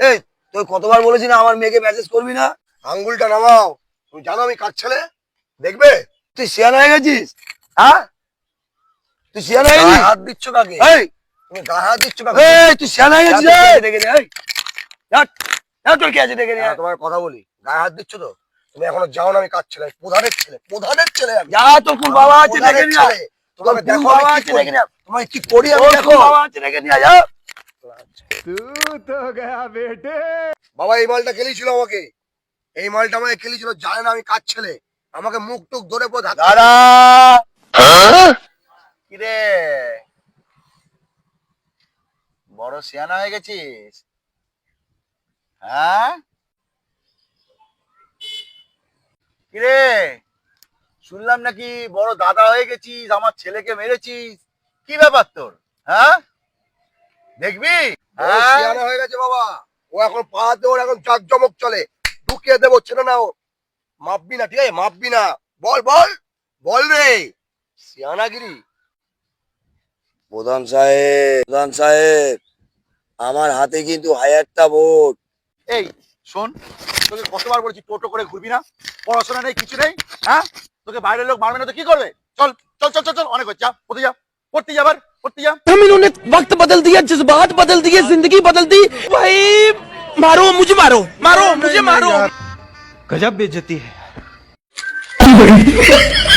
এই তুই কতবার বলেছি না আমার মেয়েকে মেসেজ করবি না? আঙ্গুলটা নামাও। তুমি জানো আমি কার ছেলে? দেখবে? তুই শিয়ান হয়ে গেছিস? হ্যাঁ? তুই শিয়ান হয়ে গেছিস? হাত দিচ্ছ কাকে? এই! তুমি গায়ে হাত দিচ্ছ কাকে? এই তুই শিয়ান হয়ে গেছিস? দেখে নে এই! তোর কি আছে দেখে নে। হ্যাঁ, তোমার কথা বলি। গায়ে হাত দিচ্ছ তো? তুমি এখনও যাও না আমি কার ছেলে? প্রধানের ছেলে প্রধানের ছেলে যা তোর কোন বাবা আছে দেখে ছেলে। তোমাকে দেখো বাবা আছে দেখে। নিয়ে তোমায় কি করি আমি দেখো। বাবা আছে দেখে যা। বাবা এই মালটা খেলেছিল আমাকে। এই মালটা আমাকে খেলেছিল জানে না আমি কার ছেলে। আমাকে মুখ টুক ধরে পড়ে দাদা! কিরে? বড় সিয়ানা হয়ে গেছিস? হ্যাঁ? কিরে? শুনলাম নাকি বড় দাদা হয়ে গেছিস আমার ছেলেকে মেরেছিস। কি ব্যাপার তোর? হ্যাঁ? দেখবি? ও হ্যাঁ? হয়ে গেছে বাবা। ও এখন পা ওর এখন জাকজমক চলে। ঢুকিয়ে দেবো ছেলে না ও মাপবি না ঠিক আছে? মাপবি না। বল বল। বল রে। শিয়ানাগিরি। প্রধান সাহেব প্রধান সাহেব আমার হাতে কিন্তু হাজারটা ভোট এই শোন তোকে কতবার বলেছি টোটো করে ঘুরবি না? পড়াশোনা নেই কিছু নেই হ্যাঁ? তোকে বাইরের লোক মারবে না তো কি করবে? চল চল চল চল চল অনেক হচ্ছে যা পড়তে যা পড়তে যা उठिया हम इन्होंने वक्त बदल दिया जज्बात बदल दिए ज़िंदगी बदल दी। भाई मारो मुझे मारो मारो मुझे मारो। गजब बेचती है।